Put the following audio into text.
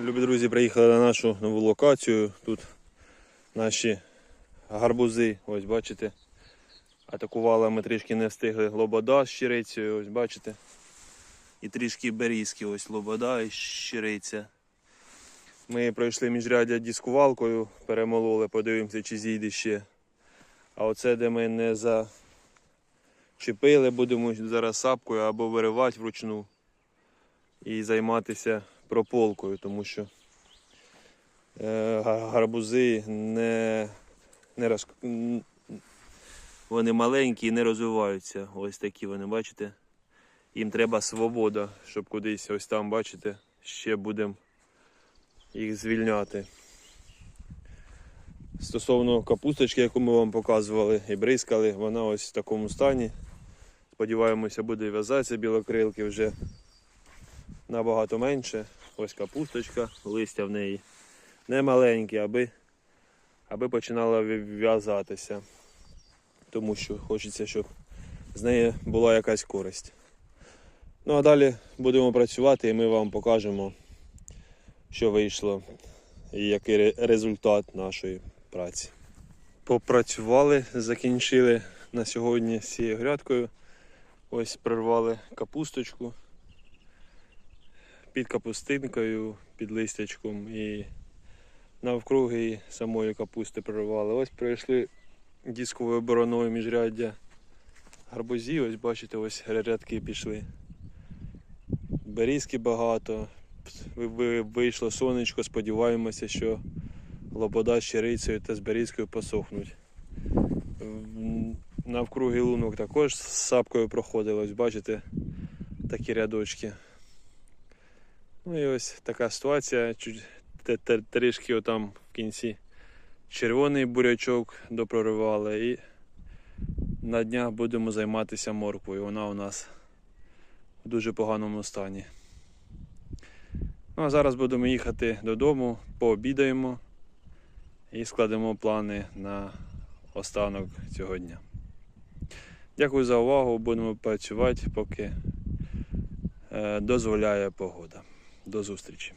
Любі друзі, приїхали на нашу нову локацію. Тут наші гарбузи, ось бачите. Атакували ми трішки не встигли лобода з щирицею, ось бачите. І трішки берізки, ось лобода і щириця. Ми пройшли міжряддя дискувалкою, перемололи, подивимося, чи зійде ще. А оце, де ми не зачепили, будемо зараз сапкою або виривати вручну і займатися прополкою, тому що е, гарбузи не, не роз... вони маленькі і не розвиваються. Ось такі вони, бачите? Їм треба свобода, щоб кудись ось там, бачите, ще будемо їх звільняти. Стосовно капусточки, яку ми вам показували і бризкали, вона ось в такому стані. Сподіваємося, буде в'язатися білокрилки вже набагато менше. Ось капусточка, листя в неї не маленькі, аби, аби починала в'язатися. Тому що хочеться, щоб з неї була якась користь. Ну а далі будемо працювати і ми вам покажемо, що вийшло і який результат нашої праці. Попрацювали, закінчили на сьогодні з цією грядкою. Ось прорвали капусточку під капустинкою, під листячком і навкруги самої капусти прорвали. Ось пройшли дисковою бороною міжряддя гарбузів. Ось бачите, ось рядки пішли. Берізки багато. Ви- ви- Вийшло сонечко, сподіваємося, що лобода з щирицею та з берізкою посохнуть. Навкруги лунок також з сапкою проходило, ось бачите, такі рядочки. Ну і ось така ситуація. Трішки отам в кінці червоний бурячок допроривали і на днях будемо займатися морквою. Вона у нас в дуже поганому стані. Ну а зараз будемо їхати додому, пообідаємо і складемо плани на останок цього дня. Дякую за увагу. Будемо працювати, поки е, дозволяє погода. До зустрічі!